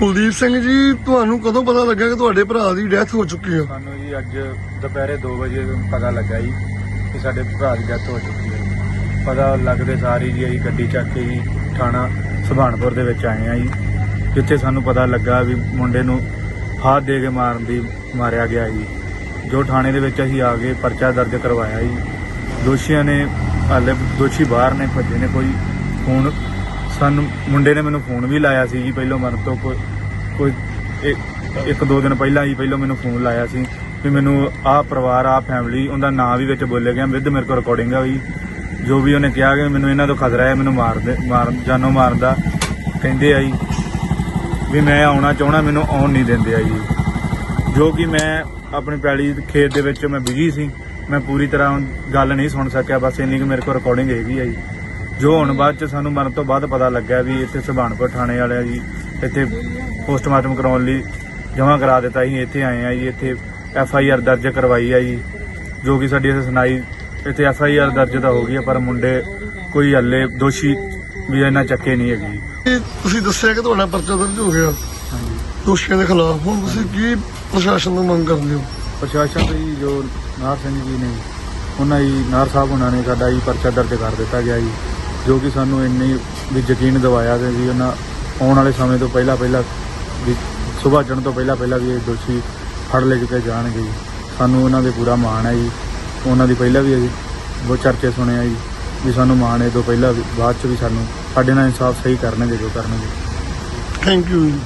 ਕੁਲਦੀਪ ਸਿੰਘ ਜੀ, ਤੁਹਾਨੂੰ ਕਦੋਂ ਪਤਾ ਲੱਗਾ ਕਿ ਤੁਹਾਡੇ ਭਰਾ ਦੀ ਡੈਥ ਹੋ ਚੁੱਕੀ ਹੈ ਸਾਨੂੰ ਜੀ ਅੱਜ ਦੁਪਹਿਰੇ 2 ਵਜੇ ਪਤਾ ਲੱਗਾ ਜੀ ਕਿ ਸਾਡੇ ਭਰਾ ਦੀ ਡੈਥ ਹੋ ਚੁੱਕੀ ਹੈ ਪਤਾ ਲੱਗਦੇ ਸਾਰੀ ਜੀ ਅਸੀਂ ਗੱਡੀ ਚੱਕ ਕੇ ਜੀ ਥਾਣਾ ਸੁਭਾਨਪੁਰ ਦੇ ਵਿੱਚ ਆਏ ਆ ਜੀ, ਜਿੱਥੇ ਸਾਨੂੰ ਪਤਾ ਲੱਗਾ ਵੀ ਮੁੰਡੇ ਨੂੰ ਫਾਹ ਦੇ ਕੇ ਮਾਰਨ ਦੀ, ਮਾਰਿਆ ਗਿਆ ਜੀ। ਜੋ ਥਾਣੇ ਦੇ ਵਿੱਚ ਅਸੀਂ ਆ ਗਏ ਪਰਚਾ ਦਰਜ ਕਰਵਾਇਆ ਜੀ। ਦੋਸ਼ੀਆਂ ਨੇ ਹਾਲੇ ਦੋਸ਼ੀ ਬਾਹਰ ਨੇ, ਭੱਜੇ ਨੇ ਕੋਈ। ਫੋਨ ਸਾਨੂੰ ਮੁੰਡੇ ਨੇ ਮੈਨੂੰ ਫੋਨ ਵੀ ਲਾਇਆ ਸੀ ਜੀ ਪਹਿਲੋਂ ਮਰਨ ਤੋਂ ਕੋਈ ਕੋਈ ਇੱਕ- ਇੱਕ ਦੋ ਦਿਨ ਪਹਿਲਾਂ ਹੀ ਪਹਿਲਾਂ ਮੈਨੂੰ ਫੋਨ ਲਾਇਆ ਸੀ ਵੀ ਮੈਨੂੰ ਆਹ ਪਰਿਵਾਰ, ਆਹ ਫੈਮਿਲੀ ਉਹਦਾ ਨਾਂ ਵੀ ਵਿੱਚ ਬੋਲੇ ਗਿਆ, ਵਿਦ ਮੇਰੇ ਕੋਲ ਰਿਕਾਰਡਿੰਗ ਆ ਵੀ, ਜੋ ਵੀ ਉਹਨੇ ਕਿਹਾ ਕਿ ਮੈਨੂੰ ਇਹਨਾਂ ਤੋਂ ਖਤਰਾ ਹੈ, ਮੈਨੂੰ ਮਾਰ ਦੇ ਮਾਰ ਜਾਨੋਂ ਮਾਰਨ ਦਾ, ਕਹਿੰਦੇ ਆ ਜੀ ਵੀ ਮੈਂ ਆਉਣਾ ਚਾਹਣਾ ਮੈਨੂੰ ਆਉਣ ਨਹੀਂ ਦਿੰਦੇ ਆ ਜੀ। ਜੋ ਕਿ ਮੈਂ ਆਪਣੀ ਪੈਲੀ ਖੇਤ ਦੇ ਵਿੱਚ ਮੈਂ ਬਿਜ਼ੀ ਸੀ, ਮੈਂ ਪੂਰੀ ਤਰ੍ਹਾਂ ਗੱਲ ਨਹੀਂ ਸੁਣ ਸਕਿਆ, ਬਸ ਇੰਨੀ ਕਿ ਮੇਰੇ ਕੋਲ ਰਿਕਾਰਡਿੰਗ ਹੈਗੀ ਆ ਜੀ। ਜੋ ਹੁਣ ਬਾਅਦ ਚ ਸਾਨੂੰ ਮਰਨ ਤੋਂ ਬਾਅਦ ਪਤਾ ਲੱਗਾ ਵੀ ਇੱਥੇ ਸੁਭਾਨਪੁਰ ਥਾਣੇ ਵਾਲਿਆਂ ਜੀ ਇੱਥੇ ਪੋਸਟਮਾਰਟਮ ਕਰਾਉਣ ਲਈ ਜਮ੍ਹਾਂ ਕਰਾ ਦਿੱਤਾ ਅਸੀਂ ਇੱਥੇ ਆਏ ਆ ਜੀ ਇੱਥੇ ਐਫ ਆਈ ਆਰ ਦਰਜ ਕਰਵਾਈ ਆ ਜੀ ਜੋ ਕਿ ਸਾਡੀ ਇੱਥੇ ਸੁਣਾਈ ਇੱਥੇ ਐਫ ਆਈ ਆਰ ਦਰਜ ਤਾਂ ਹੋ ਗਈ ਆ ਪਰ ਮੁੰਡੇ ਕੋਈ ਹੱਲੇ ਦੋਸ਼ੀ ਵੀ ਇਹਨਾਂ ਚੱਕੇ ਨਹੀਂ ਹੈਗੀ। ਇਹ ਤੁਸੀਂ ਦੱਸਿਆ ਕਿ ਤੁਹਾਡਾ ਪਰਚਾ ਦਰਜ ਹੋ ਗਿਆ। ਦੋਸ਼ੀਆਂ ਦੇ ਖਿਲਾਫ। ਹੁਣ ਤੁਸੀਂ ਕੀ ਪ੍ਰਸ਼ਾਸਨ ਤੋਂ ਮੰਗ ਕਰਦੇ ਹੋ? ਪ੍ਰਸ਼ਾਸਨ ਦੇ ਜੀ ਜੋ ਨਾਰ ਸਿੰਘ ਜੀ ਨੇ ਉਹਨਾਂ ਜੀ ਨਾਰ ਸਾਹਿਬ ਉਹਨਾਂ ਨੇ ਸਾਡਾ ਜੀ ਪਰਚਾ ਦਰਜ ਕਰ ਦਿੱਤਾ ਗਿਆ ਜੀ। ਜੋ ਕਿ ਸਾਨੂੰ ਇੰਨੀ ਵੀ ਯਕੀਨ ਦਿਵਾਇਆ ਤੇ ਵੀ ਉਹਨਾਂ ਆਉਣ ਵਾਲੇ ਸਮੇਂ ਤੋਂ ਪਹਿਲਾਂ ਪਹਿਲਾਂ ਵੀ ਸੁਬਾਹ ਚੜ੍ਹਨ ਤੋਂ ਪਹਿਲਾਂ ਪਹਿਲਾਂ ਵੀ ਇਹ ਦੋਸ਼ੀ ਫੜ ਲੈ ਕੇ ਜਾਣਗੇ ਜੀ। ਸਾਨੂੰ ਉਹਨਾਂ ਦੇ ਪੂਰਾ ਮਾਣ ਹੈ ਜੀ। ਉਹਨਾਂ ਦੀ ਪਹਿਲਾਂ ਵੀ ਅਸੀਂ ਬਹੁਤ ਚਰਚੇ ਸੁਣਿਆ ਜੀ ਵੀ ਸਾਨੂੰ ਮਾਣ ਇਹ ਤੋਂ ਪਹਿਲਾਂ ਵੀ ਬਾਅਦ ਚ ਵੀ ਸਾਨੂੰ ਸਾਡੇ ਨਾਲ ਇਨਸਾਫ ਸਹੀ ਕਰਨਗੇ ਜੋ ਕਰਨਗੇ। Thank you